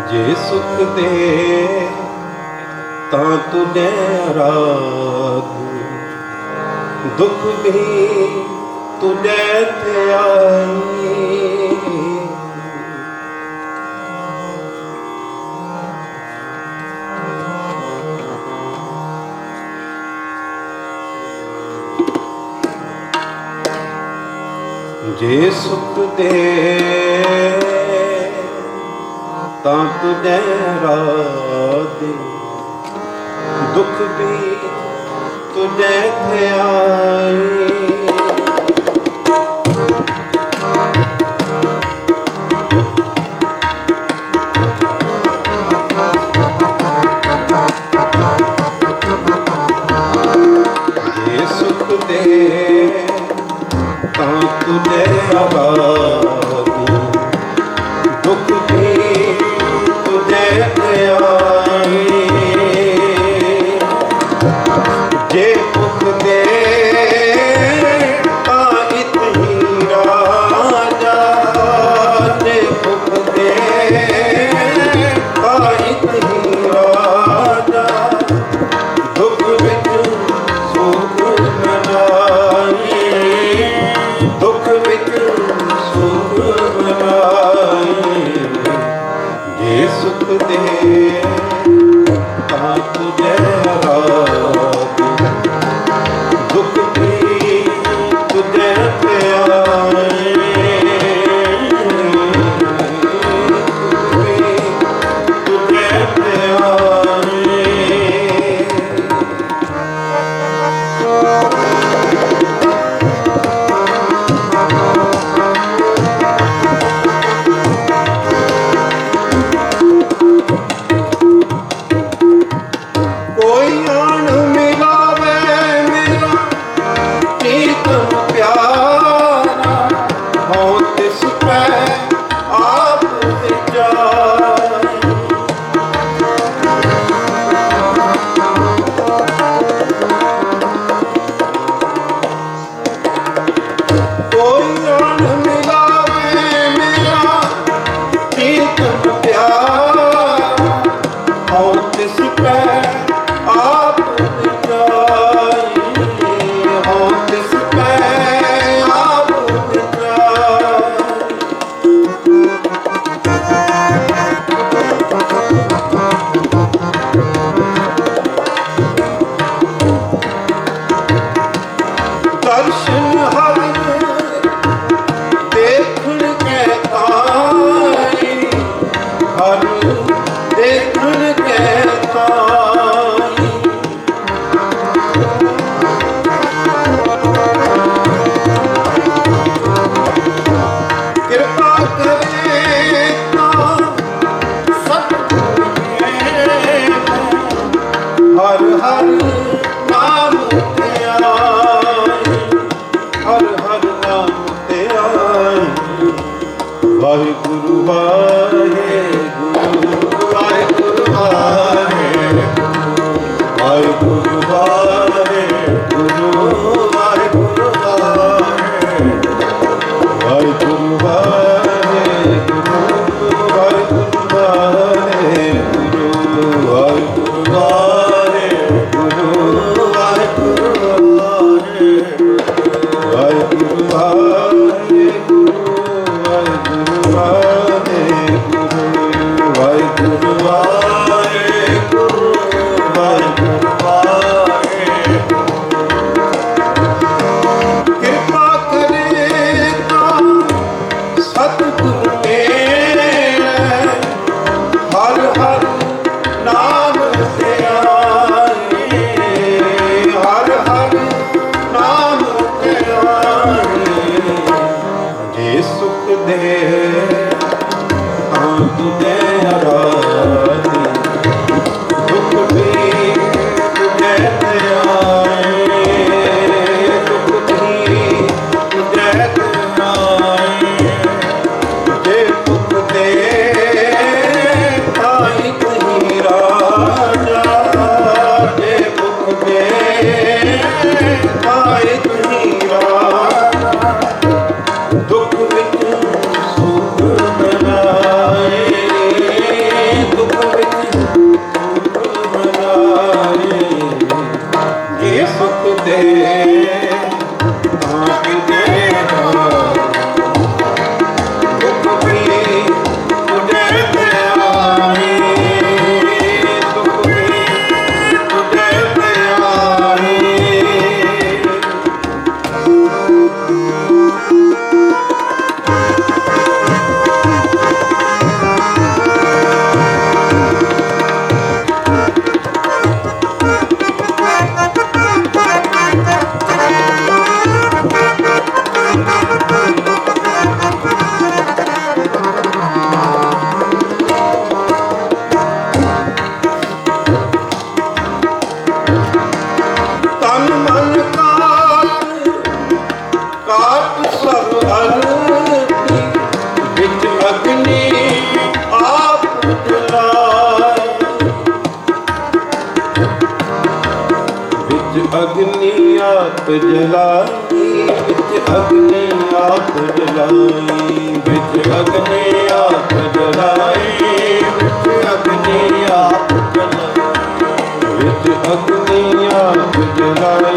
ਜੇ ਸੁਖ ਦੇ ਤਾਂ ਤੁਨੇ ਰਾਗ ਦੁਖ ਵੀ ਤੂੰ ਤੇ ਆਈ ਜੇ ਸੁਖ ਦੇ ਤਾਂ ਤੁਝੇ ਰਾਧੇ ਦੁੱਖ ਵੀ ਤੁਝੇ ਦੇ ਤਾਂ ਤੁਝੇ ਆਵਾ ਦਰਸ਼ਨ ਦੇਖਣ ਕੈ ਹਰ ਦੇਖਣ ਕੈ ਕਿਰਪਾ ਕਰੇ ਹਰ ਹਰ ਆਪ ਜਲਾਈ ਵਿੱਚ ਅਗਨੀ ਆਪ ਜਲਾਈ ਵਿੱਚ ਅਗਨੀ ਆਪ ਜਲਾਈ ਵਿੱਚ ਅਗਨੀ ਆਪ ਜਲਾਈ ਵਿੱਚ ਅਗਨੀ ਆਪ ਜਲਾਈ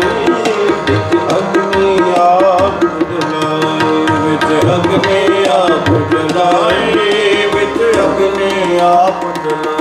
ਵਿੱਚ ਅਗਨੇ ਆਪ ਜਲਾਈ ਵਿੱਚ ਅਗਨੀ ਆਪ ਜਲਾਈ ਵਿੱਚ ਅਗਨੀ ਆਪ ਜਲਾਈ।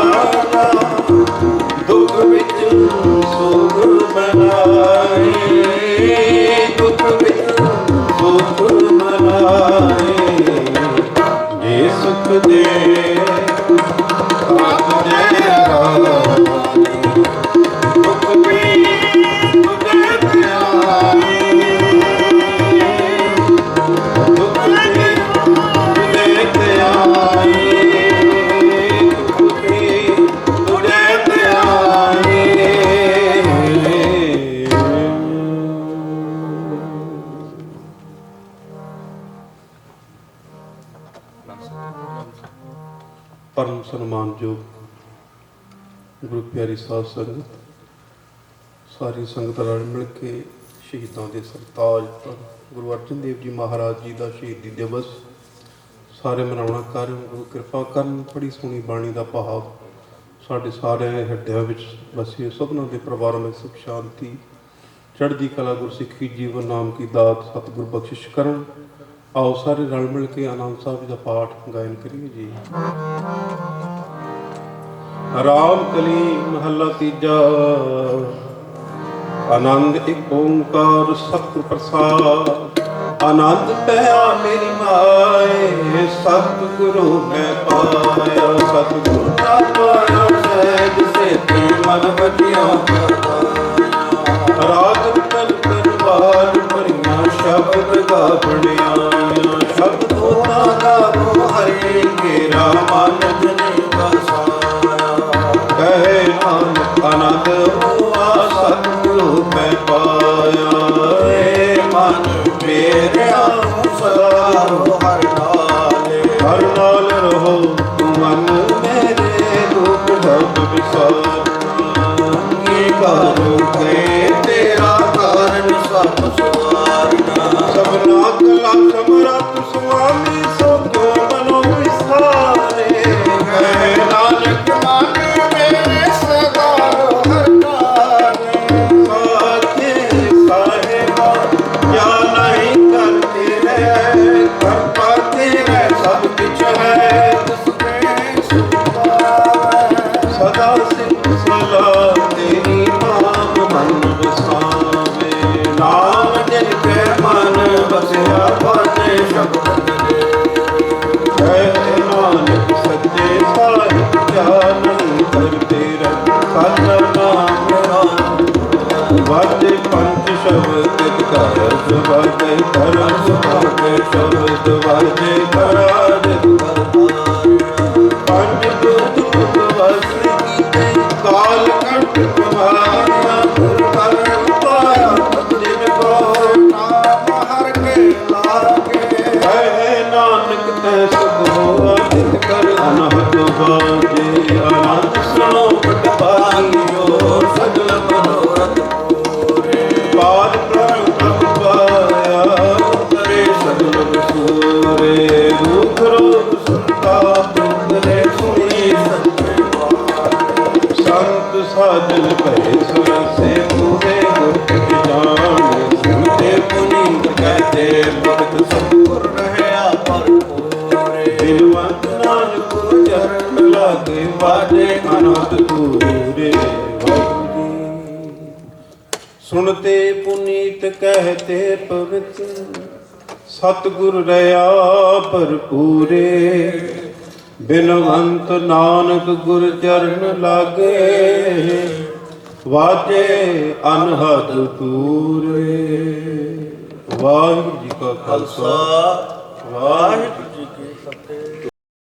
ਸਾਧ ਸੰਗਤ, ਸਾਰੀ ਸੰਗਤ ਰਲ ਮਿਲ ਕੇ ਸ਼ਹੀਦਾਂ ਦੇ ਸਰਤਾਜ ਗੁਰੂ ਅਰਜਨ ਦੇਵ ਜੀ ਮਹਾਰਾਜ ਜੀ ਦਾ ਸ਼ਹੀਦੀ ਦਿਵਸ ਸਾਰੇ ਮਨਾਉਣਾ ਕਰ ਗੁਰੂ ਕਿਰਪਾ ਕਰਨ, ਬੜੀ ਸੋਹਣੀ ਬਾਣੀ ਦਾ ਭਾਵ ਸਾਡੇ ਸਾਰਿਆਂ ਦੇ ਹਿਰਦਿਆਂ ਵਿੱਚ ਵਸੇ ਸਭਨਾਂ ਦੇ ਪਰਿਵਾਰਾਂ ਵਿੱਚ ਸੁਖ, ਸ਼ਾਂਤੀ, ਚੜ੍ਹਦੀ ਕਲਾ, ਗੁਰਸਿੱਖੀ ਜੀਵਨ, ਨਾਮ ਕੀ ਦਾਤ, ਸਤਿਗੁਰ ਬਖਸ਼ਿਸ਼ ਕਰਨ। ਆਓ ਸਾਰੇ ਰਲ ਮਿਲ ਕੇ ਆਨੰਦ ਸਾਹਿਬ ਦਾ ਪਾਠ ਗਾਇਨ ਕਰੀਏ ਜੀ। ਰਾਮ ਕਲੀ ਮਹੱਲਾ ਤੀਜਾ। ਆਨੰਦ ਇੱਕ ਓੰਕਾਰ ਸਤਿ ਪ੍ਰਸਾਦ। ਆਨੰਦ ਪਿਆ ਮੇਰੀ ਮਾਏ ਸਤ ਗੁਰੂ ਮੈਂ ਪਾਇਆ। ਸਤ ਗੁਰੂ ਦਾ ਪਾਇਆ, ਸਹਿਜ ਸੇ ਤੇ ਮਨ ਵਜਿਆ ਰਾਜ ਤਨ ਕਰਵਾਲ ਭਰੀਆਂ ਸ਼ਬਦ ਗਾ ਬਣਿਆ। Hola. ਸੁਣਤੇ ਪੁਨੀਤ ਕਹਤੇ ਪਵਿੱਤ, ਸਤਗੁਰ ਰਇਆ ਭਰਪੂਰੇ। ਬਿਨਵੰਤ ਨਾਨਕ ਗੁਰ ਚਰਨ ਲਾਗੇ, ਵਾਜੇ ਅਨਹਦ ਪੂਰੇ ਵਾਹਿਗੁਰੂ ਜੀ ਕਾ ਖਾਲਸਾ, ਵਾਹਿਗੁਰੂ